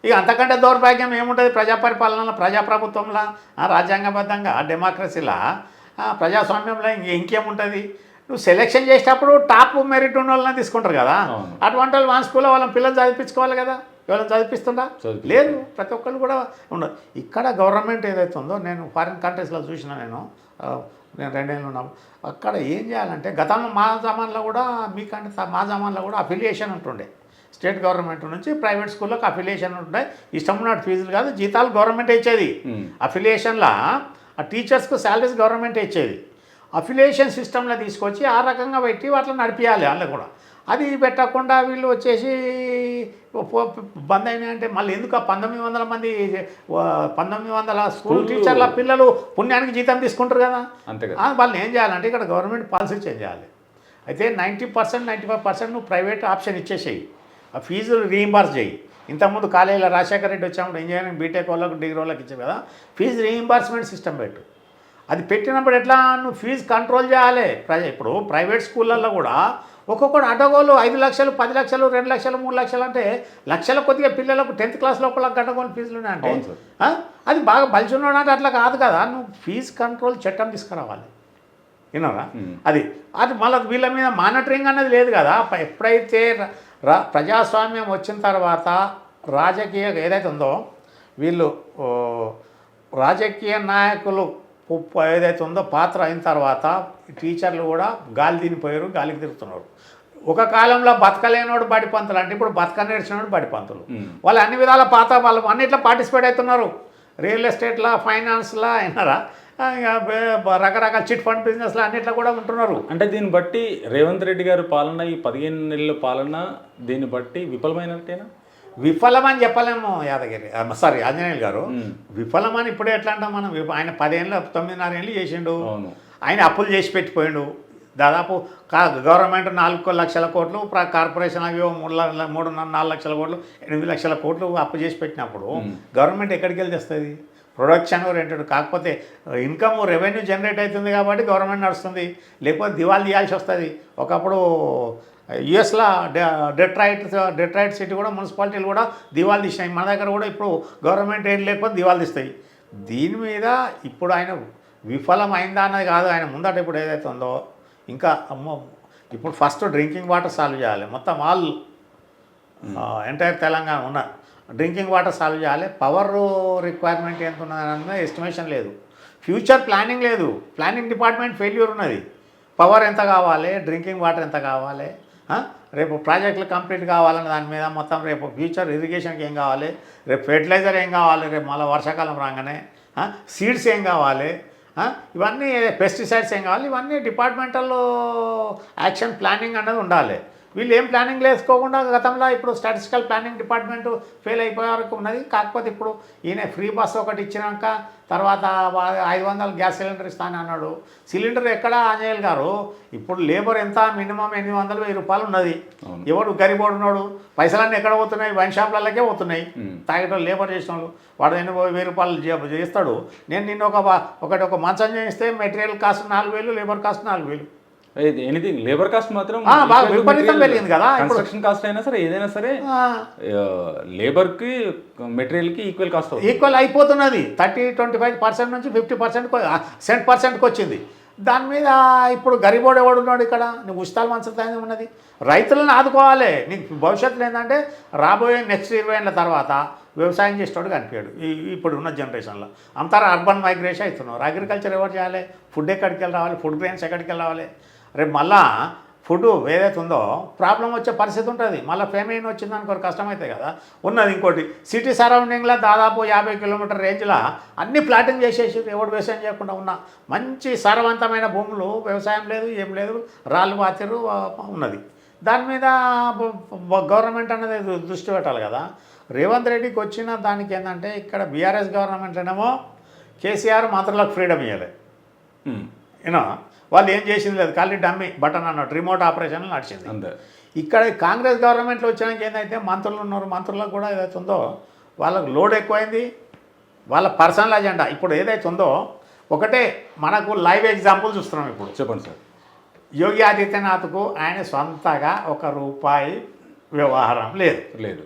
ఇక అంతకంటే దౌర్భాగ్యం ఏముంటుంది? ప్రజా పరిపాలనలో ప్రజాప్రభుత్వంలో రాజ్యాంగబద్ధంగా డెమోక్రసీలా ప్రజాస్వామ్యంలో ఇంక ఇంకేముంటుంది? నువ్వు సెలెక్షన్ చేసేటప్పుడు టాప్ మెరిట్ ఉన్న వాళ్ళని తీసుకుంటారు కదా. అటువంటి వాళ్ళు మన స్కూల్లో వాళ్ళని పిల్లలు చదివించుకోవాలి కదా. ఎవరైనా చదివిస్తుందా. లేదు ప్రతి ఒక్కళ్ళు కూడా ఉండదు ఇక్కడ గవర్నమెంట్ ఏదైతే ఉందో నేను ఫారిన్ కంట్రీస్లో చూసిన నేను నేను రెండేళ్ళు ఉన్నాను. అక్కడ ఏం చేయాలంటే గతంలో మా జమాన్లో కూడా మీకంటే మా జమాన్లో కూడా అఫిలియేషన్ ఉంటుండే. స్టేట్ గవర్నమెంట్ నుంచి ప్రైవేట్ స్కూళ్ళకి అఫిలియేషన్ ఉంటుండే. ఇష్టం ఉన్నట్టు ఫీజులు కాదు జీతాలు గవర్నమెంట్ ఇచ్చేది. అఫిలియేషన్లో ఆ టీచర్స్కు శాలరీస్ గవర్నమెంట్ ఇచ్చేది. అఫిలియేషన్ సిస్టంలో తీసుకొచ్చి ఆ రకంగా పెట్టి వాటిని నడిపించాలి వాళ్ళు కూడా. అది పెట్టకుండా వీళ్ళు వచ్చేసి బంద్ అయినాయి అంటే మళ్ళీ ఎందుకు ఆ పంతొమ్మిది వందల మంది పంతొమ్మిది వందల స్కూల్ టీచర్ల పిల్లలు పుణ్యానికి జీతం తీసుకుంటారు కదా? వాళ్ళని ఏం చేయాలంటే ఇక్కడ గవర్నమెంట్ పాలసీ చేంజ్ చేయాలి. అయితే ninety percent ninety five percent నువ్వు ప్రైవేట్ ఆప్షన్ ఇచ్చేసేయి. ఆ ఫీజులు రీయింబర్స్ చేయి. ఇంతకుముందు కాలేజీలో రాజశేఖర రెడ్డి వచ్చినప్పుడు ఇంజనీరింగ్ బీటెక్ వాళ్ళకు డిగ్రీ వాళ్ళకి ఇచ్చావు కదా ఫీజు రీయింబర్స్మెంట్ సిస్టమ్ పెట్టు అది పెట్టినప్పుడు ఎట్లా నువ్వు ఫీజు కంట్రోల్ చేయాలి ఇప్పుడు ప్రైవేట్ స్కూళ్ళల్లో కూడా ఒక్కొక్కడు అడ్డగోలు ఐదు లక్షలు పది లక్షలు రెండు లక్షలు మూడు లక్షలు అంటే లక్షల కొద్దిగా పిల్లలకు టెన్త్ క్లాస్ లోపల గడ్డగోలు ఫీజులు. ఆ? అది బాగా బలిచున్నాడు అంటే అట్లా కాదు కదా నువ్వు ఫీజు కంట్రోల్ చట్టం తీసుకురావాలి విన్నారా. అది అది మళ్ళీ వీళ్ళ మీద మానిటరింగ్ అనేది లేదు కదా ఎప్పుడైతే ర- ప్రజాస్వామ్యం వచ్చిన తర్వాత రాజకీయ ఏదైతే ఉందో వీళ్ళు రాజకీయ నాయకులు ఏదైతే ఉందో పాత్ర అయిన తర్వాత టీచర్లు కూడా గాలి తినిపోయారు గాలికి తిరుగుతున్నారు. ఒక కాలంలో బతకలేనోడు బడి పంతులు అంటే ఇప్పుడు బతక నేర్చినోడు బడి పంతులు. వాళ్ళు అన్ని విధాల పాత వాళ్ళు అన్నిట్లో పార్టిసిపేట్ అవుతున్నారు. రియల్ ఎస్టేట్లా ఫైనాన్స్లా అయినారా? రకరకాల చిట్ ఫండ్ బిజినెస్లో అన్నిట్లో కూడా ఉంటున్నారు. అంటే దీన్ని బట్టి రేవంత్ రెడ్డి గారి పాలన ఈ పదిహేను నెలల పాలన దీన్ని బట్టి విఫలమైనట్టేనా? విఫలమని చెప్పలేము యాదగిరి. సారీ ఆంజనేయులు గారు. విఫలమని ఇప్పుడే ఎట్లా అంటాం మనం? ఆయన పదేళ్ళు తొమ్మిదిన్నర ఏళ్ళు చేసిండు. ఆయన అప్పులు చేసి పెట్టిపోయిండు. దాదాపు కా గవర్నమెంట్ నాలుగు లక్షల కోట్లు ప్ర కార్పొరేషన్ అవి మూడు మూడున్నర నాలుగు లక్షల కోట్లు ఎనిమిది లక్షల కోట్లు అప్పు చేసి పెట్టినప్పుడు గవర్నమెంట్ ఎక్కడికి వెళ్ళి తెస్తుంది? ప్రొడక్షన్ రెంటెడ్ కాకపోతే ఇన్కమ్ రెవెన్యూ జనరేట్ అవుతుంది కాబట్టి గవర్నమెంట్ నడుస్తుంది. లేకపోతే దివాళీ తీయాల్సి వస్తుంది. ఒకప్పుడు యుఎస్లో డెట్రాయిట్ డెట్రాయిట్ సిటీ కూడా మున్సిపాలిటీలు కూడా దివాళీ తీసినాయి. మన దగ్గర కూడా ఇప్పుడు గవర్నమెంట్ ఏం లేకపోతే దివాళీ తీస్తాయి. దీని మీద ఇప్పుడు ఆయన విఫలం అయిందా అన్నది కాదు. ఆయన ముందట ఇప్పుడు ఏదైతే ఉందో ఇంకా అమ్మో ఇప్పుడు ఫస్ట్ డ్రింకింగ్ వాటర్ సాల్వ్ చేయాలి. మొత్తం ఆల్ ఎంటైర్ తెలంగాణ ఉన్న డ్రింకింగ్ వాటర్ సాల్వ్ చేయాలి. పవర్ రిక్వైర్మెంట్ ఎంత ఉన్నదన్న ఎస్టిమేషన్ లేదు. ఫ్యూచర్ ప్లానింగ్ లేదు. ప్లానింగ్ డిపార్ట్మెంట్ ఫెయిల్యూర్ ఉన్నది. పవర్ ఎంత కావాలి? డ్రింకింగ్ వాటర్ ఎంత కావాలి? రేపు ప్రాజెక్టులు కంప్లీట్ కావాలన్న దాని మీద మొత్తం రేపు ఫ్యూచర్ ఇరిగేషన్కి ఏం కావాలి? రేపు ఫెర్టిలైజర్ ఏం కావాలి? రేపు మళ్ళీ వర్షాకాలం రాగానే సీడ్స్ ఏం కావాలి? ఇవన్నీ పెస్టిసైడ్స్ ఏం కావాలి? ఇవన్నీ డిపార్ట్మెంటల్ యాక్షన్ ప్లానింగ్ అనేది ఉండాలి. వీళ్ళు ఏం ప్లానింగ్ వేసుకోకుండా గతంలో ఇప్పుడు స్టాటిస్టికల్ ప్లానింగ్ డిపార్ట్మెంట్ ఫెయిల్ అయిపోయే వరకు ఉన్నది. కాకపోతే ఇప్పుడు ఈయన ఫ్రీ బస్ ఒకటి ఇచ్చినాక తర్వాత ఐదు వందల గ్యాస్ సిలిండర్ ఇస్తాను అన్నాడు. సిలిండర్ ఎక్కడ ఆంజనేయులు గారు? ఇప్పుడు లేబర్ ఎంత? మినిమం ఎనిమిది వందలు వెయ్యి రూపాయలు ఉన్నది. ఎవడు గరిబోడు ఉన్నాడు. పైసలన్నీ ఎక్కడ పోతున్నాయి? వైన్ షాప్లకే పోతున్నాయి. తాగేటోళ్ళు లేబర్ చేసిన వాళ్ళు వాడు ఎన్ని వెయ్యి రూపాయలు చేస్తాడు? నేను నిన్న ఒక ఒకటి ఒక మంచం చేయిస్తే మెటీరియల్ కాస్ట్ నాలుగు వేలు లేబర్ కాస్ట్ నాలుగు వేలు. ఎనీథింగ్ లేబర్ కాస్ట్ మాత్రం బాగా విపరీతం పెరిగింది కదా. కన్స్ట్రక్షన్ కాస్ట్ అయినా సరే ఏదైనా సరే లేబర్కి మెటీరియల్కి ఈక్వల్ కాస్ట్ ఈక్వల్ అయిపోతున్నది. థర్టీ ట్వంటీ ఫైవ్ పర్సెంట్ నుంచి ఫిఫ్టీ పర్సెంట్ సెంట్ పర్సెంట్కి వచ్చింది. దాని మీద ఇప్పుడు గరిబోడు ఎవడు ఉన్నాడు ఇక్కడ? నీకు ఉచితాలు మంచుతాయి ఉన్నది. రైతులను ఆదుకోవాలి. నీకు భవిష్యత్తులో ఏంటంటే రాబోయే నెక్స్ట్ ఇరవై ఏళ్ళ తర్వాత వ్యవసాయం చేసేవాడు కనిపించాడు. ఈ ఇప్పుడు ఉన్న జనరేషన్లో అంతా అర్బన్ మైగ్రేషన్ అవుతున్నారు అగ్రికల్చర్ ఎవరు చేయాలి? ఫుడ్ ఎక్కడికి వెళ్ళి రావాలి? ఫుడ్ గ్రెయిన్స్ ఎక్కడికి వెళ్ళి రావాలి? రేపు మళ్ళా ఫుడ్ ఏదైతే ఉందో ప్రాబ్లం వచ్చే పరిస్థితి ఉంటుంది. మళ్ళీ ఫెమిన్ వచ్చింది అనుకో కష్టమవుతాయి కదా. ఉన్నది ఇంకోటి సిటీ సరౌండింగ్లో దాదాపు యాభై కిలోమీటర్ రేంజ్లో అన్ని ప్లాటింగ్ చేసేసి ఎవడు వ్యవసాయం చేయకుండా ఉన్న మంచి సారవంతమైన భూములు వ్యవసాయం లేదు ఏం లేదు రాళ్ళు పాతిరు ఆ, ఉన్నది. దాని మీద గవర్నమెంట్ అనేది దృష్టి పెట్టాలి కదా. రేవంత్ రెడ్డికి వచ్చిన దానికి ఏంటంటే ఇక్కడ బీఆర్ఎస్ గవర్నమెంట్ ఏమో కేసీఆర్ మంత్రులకు ఫ్రీడమ్ ఇవ్వాలి ఉమ్, యూనో? వాళ్ళు ఏం చేసింది లేదు. ఖాళీ డమ్మి బటన్ అన్నట్టు రిమోట్ ఆపరేషన్ నడిచింది. అంతే. ఇక్కడ కాంగ్రెస్ గవర్నమెంట్లో వచ్చినాక ఏంటంటే మంత్రులు ఉన్నారు మంత్రులకు కూడా ఏదైతే ఉందో వాళ్ళకు లోడ్ ఎక్కువైంది. వాళ్ళ పర్సనల్ అజెండా ఇప్పుడు ఏదైతే ఉందో ఒకటే మనకు లైవ్ ఎగ్జాంపుల్ చూస్తున్నాం ఇప్పుడు. చెప్పండి సార్. యోగి ఆదిత్యనాథ్కు ఆయన సొంతగా ఒక రూపాయి వ్యవహారం లేదు. లేదు.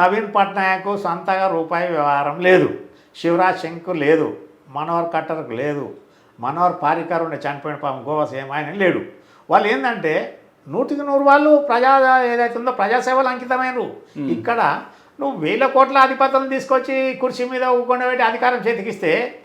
నవీన్ పట్నాయక్ సొంతగా రూపాయి వ్యవహారం లేదు. శివరాజ్ సింగ్కు లేదు. మనోహర్ కట్టర్కు లేదు. మనోహర్ పారికర్ ఉండే చనిపోయిన పాపం గోవా సేమ్ ఆయన లేడు. వాళ్ళు ఏంటంటే నూటికి నూరు వాళ్ళు ప్రజా ఏదైతే ఉందో ప్రజాసేవలు అంకితమైనరు. ఇక్కడ నువ్వు వేల కోట్ల అధిపతులను తీసుకొచ్చి కుర్చీ మీద పెట్టి అధికారం చేతికిస్తే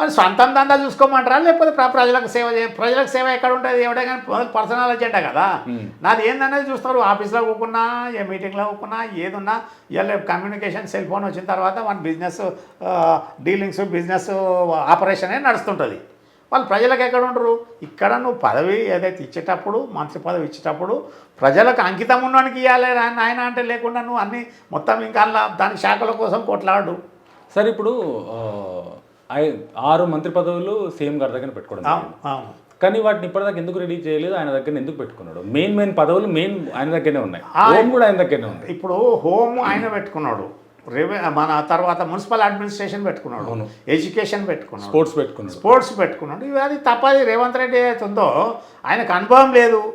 అది సొంతం దందా చూసుకోమంటారా? లేకపోతే ప్ర- ప్రజలకు సేవ ప్రజలకు సేవ ఎక్కడ ఉంటుంది? ఎవడే కానీ పర్సనల్ అజెండా కదా. నాది ఏందనేది చూస్తారు. ఆఫీస్లో కూకున్నా ఏ మీటింగ్లో కూకున్నా ఏదున్నా ఇవాళ కమ్యూనికేషన్ సెల్ ఫోన్ వచ్చిన తర్వాత మన బిజినెస్ డీలింగ్స్ బిజినెస్ ఆపరేషనే నడుస్తుంటుంది. వాళ్ళు ప్రజలకు ఎక్కడ ఉండరు? ఇక్కడ నువ్వు పదవి ఏదైతే ఇచ్చేటప్పుడు మంత్రి పదవి ఇచ్చేటప్పుడు ప్రజలకు అంకితం ఉన్నవానికి ఇవ్వాలి నాయన అంటే లేకుండా నువ్వు అన్ని మొత్తం ఇంకా అలా దాని శాఖల కోసం కొట్లాడు. సార్ ఇప్పుడు ఆరు మంత్రి పదవులు సీఎం గారి దగ్గర పెట్టుకోవడం అవును. కానీ వాటిని ఇప్పటిదాకా ఎందుకు రెడీ చేయలేదు? ఆయన దగ్గర ఎందుకు పెట్టుకున్నాడు? మెయిన్ మెయిన్ పదవులు మెయిన్ ఆయన దగ్గరనే ఉన్నాయి. హోమ్ కూడా ఆయన దగ్గరనే ఉంది. ఇప్పుడు హోమ్ ఆయన పెట్టుకున్నాడు. మన తర్వాత మున్సిపల్ అడ్మినిస్ట్రేషన్ పెట్టుకున్నాడు. ఎడ్యుకేషన్ పెట్టుకున్నాడు స్పోర్ట్స్ పెట్టుకున్నాడు. స్పోర్ట్స్ పెట్టుకున్నాడు. ఇవి అది తప్పది. రేవంత్ రెడ్డి ఏదైతే ఉందో ఆయనకు అనుభవం లేదు.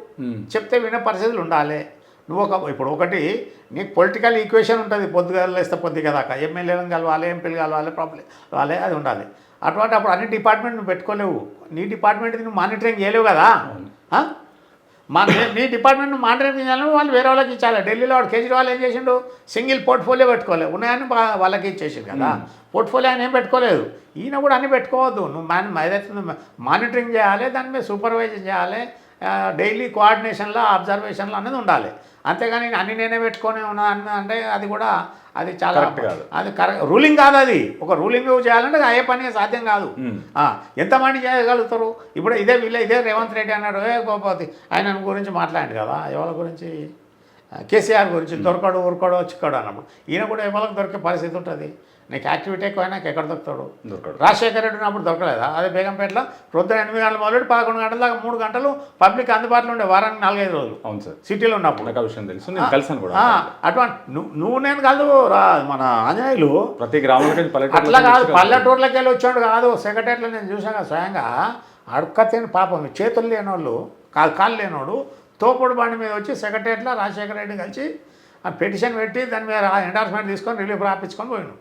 చెప్తే వినే పరిస్థితులు ఉండాలి. నువ్వు ఒక ఇప్పుడు ఒకటి నీకు పొలిటికల్ ఈక్వేషన్ ఉంటుంది. పొద్దుగా లేస్తే పొద్దుగా దాకా. ఎమ్మెల్యేలను కలవాలి ఎంపీలు కలవాలి ప్రాబ్లం కలవాలి అది ఉండాలి. అటువంటి అప్పుడు అన్ని డిపార్ట్మెంట్ నువ్వు పెట్టుకోలేవు. నీ డిపార్ట్మెంట్ నువ్వు మానిటరింగ్ చేయలేవు కదా? మా నీ డిపార్ట్మెంట్ మానిటరింగ్ చేయాలని వాళ్ళు వేరే వాళ్ళకి ఇచ్చాలి. ఢిల్లీలో వాడు కేజ్రీవాల్ ఏం చేసిండు? సింగిల్ పోర్ట్ఫోలియో పెట్టుకోలేదు ఉన్నాయని వాళ్ళకి ఇచ్చేసిండు కదా. పోర్ట్ఫోలియో ఆయన ఏం పెట్టుకోలేదు. ఈయన కూడా అన్ని పెట్టుకోవద్దు. నువ్వు మ్యాన్ ఏదైతే మానిటరింగ్ చేయాలి దాని మీద సూపర్వైజ్ చేయాలి డైలీ కోఆర్డినేషన్లో అబ్జర్వేషన్లో అనేది ఉండాలి. అంతేగాని అన్ని నేనే పెట్టుకొని ఉన్నా అంటే అది కూడా అది చాలా. అది కరెక్ట్ రూలింగ్ కాదు అది. ఒక రూలింగ్ చేయాలంటే అది అయ్యే పని సాధ్యం కాదు. ఆ, ఎంతమంది చేయగలుగుతారు? ఇప్పుడు ఇదే వీళ్ళ ఇదే రేవంత్ రెడ్డి అన్నాడు ఏ గోపతి ఆయన గురించి మాట్లాడాడు కదా ఎవరి గురించి? కేసీఆర్ గురించి దొరకడు ఊరుకోడు చిక్కడు అన్నప్పుడు. ఈయన కూడా ఎవరికి దొరికే పరిస్థితి ఉంటుంది. నీకు యాక్టివిటీ ఎక్కువైనాక ఎక్కడ దొరుకుతాడు? దొరకడు రాజశేఖర రెడ్డి ఉన్నప్పుడు దొరకలేదా? అదే బేగంపేటలో ప్రొద్దున ఎనిమిది గంటల మొదలు పదకొండు గంటల దాకా మూడు గంటలు పబ్లిక్ అందుబాటులో ఉండే వారానికి నాలుగైదు రోజులు. అవును సార్. సిటీలో ఉన్నప్పుడు. నాకు విషయం తెలుసు. నేను కలిసాను కూడా అటువంటి నువ్వు నువ్వు నేను కాదు రా మన ఆంజనేయులు. ప్రతి గ్రామంలో పల్లెటూరు అట్లా కాదు పల్లెటూర్లకి వెళ్ళి వచ్చాడు కాదు. సెక్రటరీలో నేను చూసాను కదా స్వయంగా అడుక్కతేని పాపం చేతులు లేనోళ్ళు కాలు కాళ్ళు లేనోడు తోపుడు బండి మీద వచ్చి సెక్రటరీలో రాజశేఖర రెడ్డి కలిసి పిటిషన్ పెట్టి దాని మీద ఎండార్స్మెంట్ తీసుకొని రిలీఫ్ రాపించుకొని పోయిను.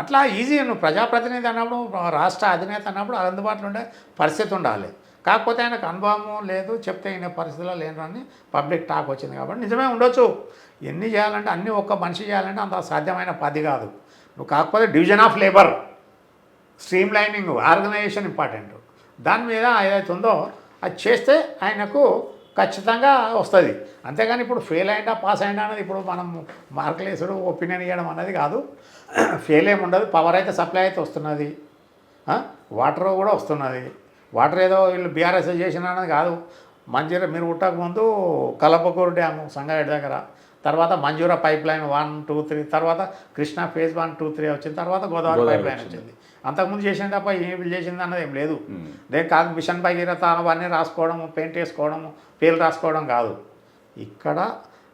అట్లా ఈజీ నువ్వు ప్రజాప్రతినిధి అన్నప్పుడు రాష్ట్ర అధినేత అన్నప్పుడు అందుబాటులో ఉండే పరిస్థితి ఉండాలి. కాకపోతే ఆయనకు అనుభవం లేదు చెప్తే అయిన పరిస్థితిలో లేనని పబ్లిక్ టాక్ వచ్చింది కాబట్టి నిజమే ఉండొచ్చు. ఎన్ని చేయాలంటే అన్నీ ఒక్క మనిషి చేయాలంటే అంత సాధ్యమైన పది కాదు. నువ్వు కాకపోతే division of labour streamlining organisation important దాని మీద ఏదైతే ఉందో అది చేస్తే ఆయనకు ఖచ్చితంగా వస్తుంది. అంతేగాని ఇప్పుడు ఫెయిల్ అయినా పాస్ అయినా అనేది ఇప్పుడు మనం మార్కులు వేసుడు ఒపీనియన్ ఇవ్వడం అన్నది కాదు. ఫెయిల్ ఏమి ఉండదు పవర్ అయితే సప్లై అయితే వస్తున్నది. వాటర్ కూడా వస్తున్నది. వాటర్ ఏదో వీళ్ళు బీఆర్ఎస్ చేసిన అన్నది కాదు. మంజీరా మీరు పుట్టక ముందు కలపకూరు డ్యాము సంగారెడ్డి దగ్గర. తర్వాత Manjira pipeline one two three తర్వాత Krishna phase one two three వచ్చిన తర్వాత గోదావరి పైప్ లైన్ వచ్చింది. అంతకుముందు చేసింది తప్ప ఏం వీళ్ళు చేసింది అన్నది ఏం లేదు. దేని కాదు మిషన్ భగీరథ అవన్నీ రాసుకోవడము పెయింట్ వేసుకోవడము పేర్లు రాసుకోవడం కాదు. ఇక్కడ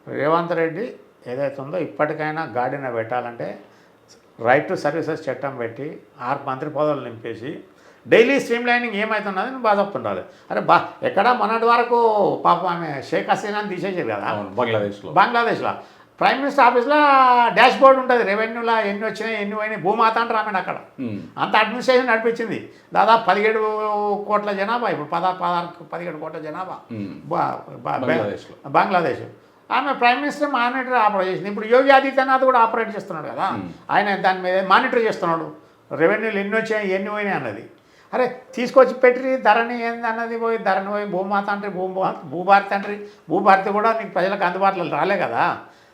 రేవంత్ రెడ్డి ఏదైతే ఉందో ఇప్పటికైనా గాడిన పెట్టాలంటే రైట్ టు సర్వీసెస్ చట్టం పెట్టి ఆరు మంత్రి పదవులు నింపేసి డైలీ స్ట్రీమ్ లైనింగ్ ఏమవుతున్నది బాగా చెప్తుండాలి అరే బా ఎక్కడ మొన్నటి వరకు పాపం ఆమె షేక్ హసీనాని తీసేసారు కదా. బంగ్లాదేశ్లో. బంగ్లాదేశ్లో. ప్రైమ్ మినిస్టర్ ఆఫీస్లో డాష్ బోర్డు ఉంటుంది. రెవెన్యూలో ఎన్ని వచ్చినాయి ఎన్ని పోయినాయి భూమాత అంటారు ఆమె అక్కడ. అంత అడ్మినిస్ట్రేషన్ నడిపించింది. దాదాపు పదిహేడు కోట్ల జనాభా ఇప్పుడు పదహారు పదహారు పదిహేడు కోట్ల జనాభా. బంగ్లాదేశ్. ఆమె ప్రైమ్ మినిస్టర్ మానిటర్ ఆపరేట్ చేసింది. ఇప్పుడు యోగి ఆదిత్యనాథ్ కూడా ఆపరేట్ చేస్తున్నాడు కదా. ఆయన దాని మీద మానిటర్ చేస్తున్నాడు. రెవెన్యూలు ఎన్ని వచ్చాయి ఎన్ని పోయినాయి అన్నది. అరే తీసుకొచ్చి పెట్టి ధరణి ఏంది అన్నది పోయి ధరణి పోయి భూమాత అంటే భూ భూభారతి అంటే భూభారతి కూడా నీకు ప్రజలకు అందుబాటులో రాలే కదా.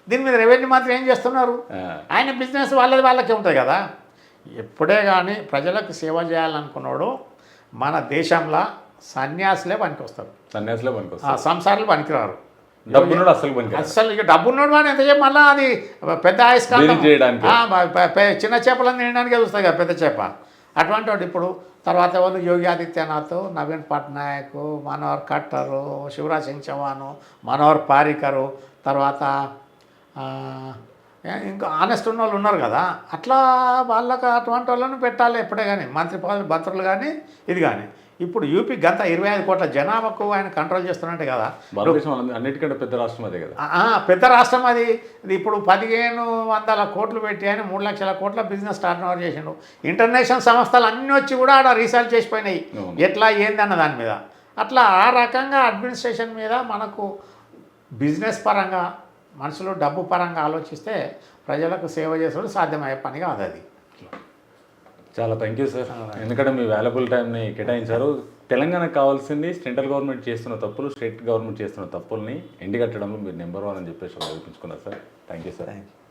దీని మీద రెవెన్యూ మాత్రం ఏం చేస్తున్నారు? ఆయన బిజినెస్ వాళ్ళది వాళ్ళకే ఉంటుంది కదా? ఎప్పుడే కానీ ప్రజలకు సేవ చేయాలనుకున్నాడు మన దేశంలో సన్యాసులే పనికొస్తారు. సన్యాసిలో ఆ పనికొస్తారు సంసారాలు పనికిరారు. డబ్బున్నోడు అసలు పనికిరాడు అసలు ఇక డబ్బు ఉన్నాడు వాడు ఎంత మళ్ళీ అది పెద్ద ఆయస్కాంతం బిజినెస్ చేయడానికి. ఆ, ప- ప- ప- చిన్న చేపలను తినడానికి చూస్తుంది కదా పెద్ద చేప. అటువంటి వాడు ఇప్పుడు తర్వాత వాళ్ళు యోగి ఆదిత్యనాథ్ నవీన్ పట్నాయక్ మనోహర్ ఖట్టరు శివరాజ్ సింగ్ చౌహాన్ మనోహర్ పారికరు తర్వాత ఇంకా ఆనెస్ట్ ఉన్న వాళ్ళు ఉన్నారు కదా అట్లా వాళ్ళకి అటువంటి వాళ్ళని పెట్టాలి ఎప్పుడే కానీ. మంత్రి పదవి మంత్రులు కానీ ఇది కానీ. ఇప్పుడు యూపీ గత ఇరవై ఐదు కోట్ల జనాభాకు ఆయన కంట్రోల్ చేస్తున్నట్టే కదా. అన్నిటికంటే పెద్ద రాష్ట్రం అదే కదా. పెద్ద రాష్ట్రం అది. ఇది ఇప్పుడు పదిహేను వందల కోట్లు పెట్టి ఆయన మూడు లక్షల కోట్ల బిజినెస్ స్టార్ట్ ఓవర్ చేసిండు. ఇంటర్నేషనల్ సంస్థలు అన్నీ వచ్చి కూడా ఆడ రీసెర్చ్ చేసిపోయినాయి. ఎట్లా ఏంది అన్న దాని మీద. అట్లా ఆ రకంగా అడ్మినిస్ట్రేషన్ మీద మనకు బిజినెస్ పరంగా మనుషులు డబ్బు పరంగా ఆలోచిస్తే ప్రజలకు సేవ చేసుడు సాధ్యమయ్యే పని కాదు అది. చాలా థ్యాంక్ యూ సార్. ఎందుకంటే మీ వాల్యుబుల్ టైంని కేటాయించారు. తెలంగాణకు కావాల్సింది సెంట్రల్ గవర్నమెంట్ చేస్తున్న తప్పులు స్టేట్ గవర్నమెంట్ చేస్తున్న తప్పుల్ని ఎండిగట్టడంలో మీరు నెంబర్ వన్ అని చెప్పేసి నిరూపించుకున్నారు sir. Thank you sir. Thank you